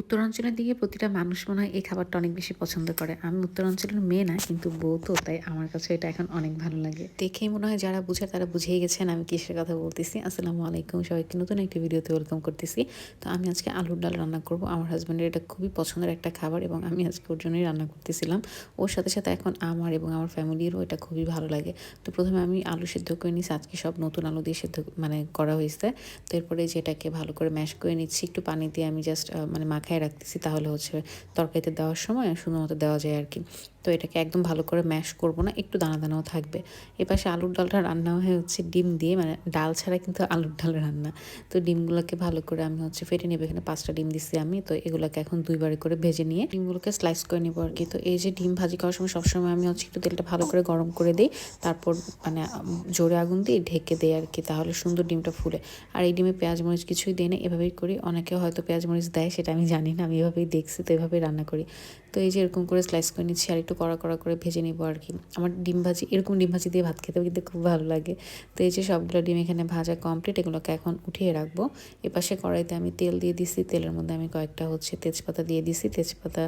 উত্তরাঞ্চলের দিকে প্রতিটা মানুষ মনে হয় এই খাবারটা অনেক বেশি পছন্দ করে। আমি উত্তরাঞ্চলের মেয়ে না, কিন্তু বউ তো, তাই আমার কাছে এটা এখন অনেক ভালো লাগে। দেখেই মনে হয় যারা বুঝে তারা বুঝেই গেছেন আমি কিসের কথা বলতেছি। আসসালামু আলাইকুম, সবাইকে নতুন একটি ভিডিওতে ওয়েলকাম করতেছি। তো আমি আজকে আলুর ডাল রান্না করব। আমার হাজব্যান্ডের এটা খুবই পছন্দের একটা খাবার এবং আমি আজকে ওর জন্যই রান্না করতেছিলাম। ওর সাথে সাথে এখন আমার এবং আমার ফ্যামিলিরও এটা খুবই ভালো লাগে। তো প্রথমে আমি আলু সিদ্ধ করে নিচ্ছি আজকে সব নতুন আলু দিয়ে সিদ্ধ মানে করা হয়েছে। তো এরপরে যেটাকে ভালো করে ম্যাশ করে নিচ্ছি, একটু পানি দিয়ে আমি জাস্ট মানে মাখায় রাখতেছি তাহলে হচ্ছে তরকারিতে দেওয়ার সময় শুধুমাত্র দেওয়া যায় আর কি। তো এটাকে একদম ভালো করে ম্যাশ করব না, একটু দানা দানাও থাকবে। এপাশে আলুর ডালটা রান্না হয়ে হচ্ছে ডিম দিয়ে মানে ডাল ছাড়া কিন্তু আলুর ডাল রান্না। তো ডিমগুলোকে ভালো করে আমি হচ্ছে ফেটে নেব, এখানে পাঁচটা ডিম দিচ্ছি আমি, তো এগুলোকে এখন দুইবারে করে ভেজে নিয়ে ডিমগুলোকে স্লাইস করে নেব আর কি। তো এই যে ডিম ভাজি করার সময় সবসময় আমি হচ্ছে একটু তেলটা ভালো করে গরম করে দিই, তারপর মানে জোরে আগুন দিয়ে ঢেকে দেয় আর কি, তাহলে সুন্দর ডিমটা ফুলে। আর এই ডিমে পেঁয়াজ মরিচ কিছুই দেয় না, এভাবেই করি। অনেকে হয়তো পেঁয়াজ মরিচ দেয়, সেটা আমি জানি না, আমি এভাবেই দেখছি, তো এভাবেই রান্না করি। তো এই যে এরকম করে স্লাইস করে নিচ্ছি, আর একটু কড়া কড়া করে ভেজে নিবো আর কি। আমার ডিম ভাজি, এরকম ডিম ভাজি দিয়ে ভাত খেতেও কিন্তু খুব ভালো লাগে। তো এই যে সবগুলো ডিম এখানে ভাজা কমপ্লিট এগুলোকে এখন উঠিয়ে রাখব। এপাশে কড়াইতে আমি তেল দিয়ে দিছি, তেলের মধ্যে আমি কয়েকটা হচ্ছে তেজপাতা দিয়ে দিছি। তেজপাতা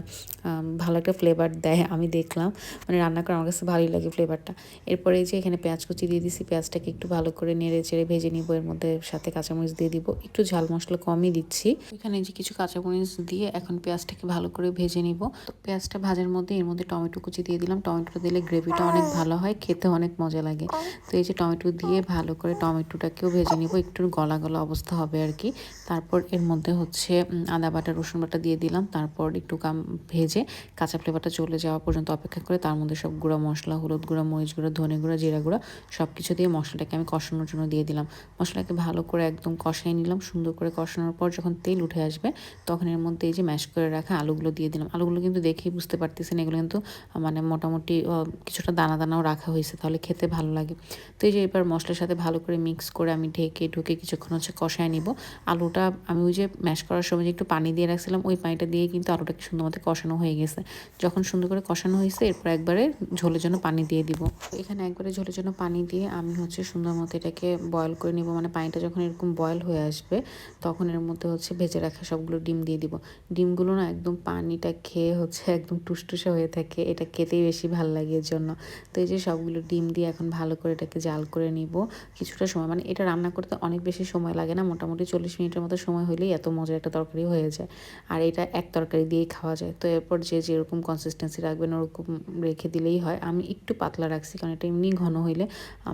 ভালো একটা ফ্লেভার দেয় আমি দেখলাম। মানে রান্না করে আমার কাছে ভালোই লাগে ফ্লেভারটা এরপরে এই যে এখানে পেঁয়াজ কুচি দিয়ে দিছি, পেঁয়াজটাকে একটু ভালো করে নেড়ে চেড়ে ভেজে নিবো। এর মধ্যে সাথে কাঁচামরিচ দিয়ে দিব। একটু ঝাল মশলা কমই দিচ্ছি। এখানে যে কিছু কাঁচামরিচ দিয়ে এখন পেঁয়াজটাকে ভালো করে ভেজে নিব। পেঁয়াজটা ভাজার মধ্যে এর মধ্যে টমেটো কুচি দিয়ে দিলাম। টমেটোটা দিলে গ্রেভিটা অনেক ভালো হয়, খেতে অনেক মজা লাগে। তো এই যে টমেটো দিয়ে ভালো করে টমেটোটাকেও ভেজে নিব, একটু গলা গলা অবস্থা হবে আর কি। তারপর এর মধ্যে হচ্ছে আদা বাটা, রসুন বাটা দিয়ে দিলাম। তারপর একটু কাম, ভেজে কাঁচা ফ্লেভারটা চলে যাওয়া পর্যন্ত অপেক্ষা করে তার মধ্যে সব গুঁড়া মশলা, হলুদ গুঁড়া, মরিচ গুঁড়া, ধনে গুঁড়া, জিরা গুঁড়া সব কিছু দিয়ে মশলাটাকে আমি কষানোর জন্য দিয়ে দিলাম। মশলাকে ভালো করে একদম কষাই নিলাম। সুন্দর করে কষানোর পর যখন তেল উঠে আসবে, তখন এর মধ্যে এই যে ম্যাশ করে রাখা আলুগুলো দিয়ে দিলাম। আলুগুলো কিন্তু দেখেই বুঝতে পারতেছেন, এগুলো কিন্তু মানে মোটামুটি কিছুটা দানা দানাও রাখা হয়েছে, তাহলে খেতে ভালো লাগে। তো এই যে এবার মশলার সাথে ভালো করে মিক্স করে আমি ঢেকে, ঢুকে কিছুক্ষণ হচ্ছে কষায় নিব। আলুটা আমি ওই যে ম্যাশ করার সময় যে একটু পানি দিয়ে রাখছিলাম, ওই পানিটা দিয়ে কিন্তু আলুটাকে সুন্দর মতো কষানো হয়ে গেছে। যখন সুন্দর করে কষানো হয়েছে, এরপর একবারে ঝোলের জন্য পানি দিয়ে দিব। এখানে একবারে ঝোলের জন্য পানি দিয়ে আমি হচ্ছে সুন্দর মতো এটাকে বয়ল করে নিব। মানে পানিটা যখন এরকম বয়ল হয়ে আসবে, তখন এর মধ্যে হচ্ছে ভেজে রাখা সবগুলো ডিম দিয়ে দিব। ডিমগুলো না একদম পানিটা খেয়ে হচ্ছে একদম টুসটুসে হয়ে থাকে। এটা খেতেই বেশি ভালো লাগে এর জন্য। তো এই যে সবগুলো ডিম দিয়ে এখন ভালো করে এটাকে জাল করে নিব। কিছুটা সময় মানে এটা রান্না করতে অনেক বেশি সময় লাগে না, মোটামুটি চল্লিশ মিনিটের মতো সময় হলেই এত মজার একটা তরকারি হয়ে যায়। আর এটা এক তরকারি দিয়েই খাওয়া যায়। তো এরপর যে যেরকম কনসিস্টেন্সি রাখবেন ওরকম রেখে দিলেই হয়। আমি একটু পাতলা রাখছি, কারণ এটা এমনি ঘন হইলে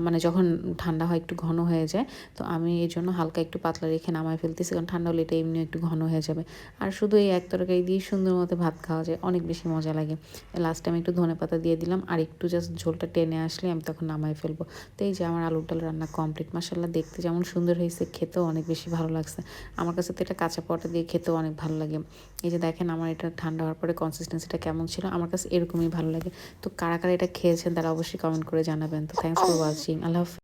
মানে যখন ঠান্ডা হয় একটু ঘন হয়ে যায়। তো আমি এই জন্য হালকা একটু পাতলা রেখে নামায় ফেলতেছি, কারণ ঠান্ডা হলে এটা এমনি একটু ঘন হয়ে যাবে। আর শুধু এই এক তরকারি দিয়ে সুন্দর মতো ভাত খাওয়া যায়, অনেক বেশি মজা লাগে। লাস্টে আমি একটু ধনে পাতা দিয়ে দিলাম আর একটু জাস্ট ঝোলটা টেনে আসলে আমি তখন নামায় ফেলব। তো এই যে আমার আলুর ডাল রান্না কমপ্লিট মাসাল্লাহ দেখতে যেমন সুন্দর হয়েছে খেতেও অনেক বেশি ভালো লাগছে। আমার কাছে তো এটা কাঁচা পটা দিয়ে খেতেও অনেক ভালো লাগে। এই যে দেখেন আমার এটা ঠান্ডা হওয়ার পরে কনসিস্টেন্সিটা কেমন ছিল আমার কাছে এরকমই ভালো লাগে। তো কারা কারা এটা খেয়েছেন তারা অবশ্যই কমেন্ট করে জানাবেন। তো থ্যাংকস ফর ওয়াচিং আল্লাহ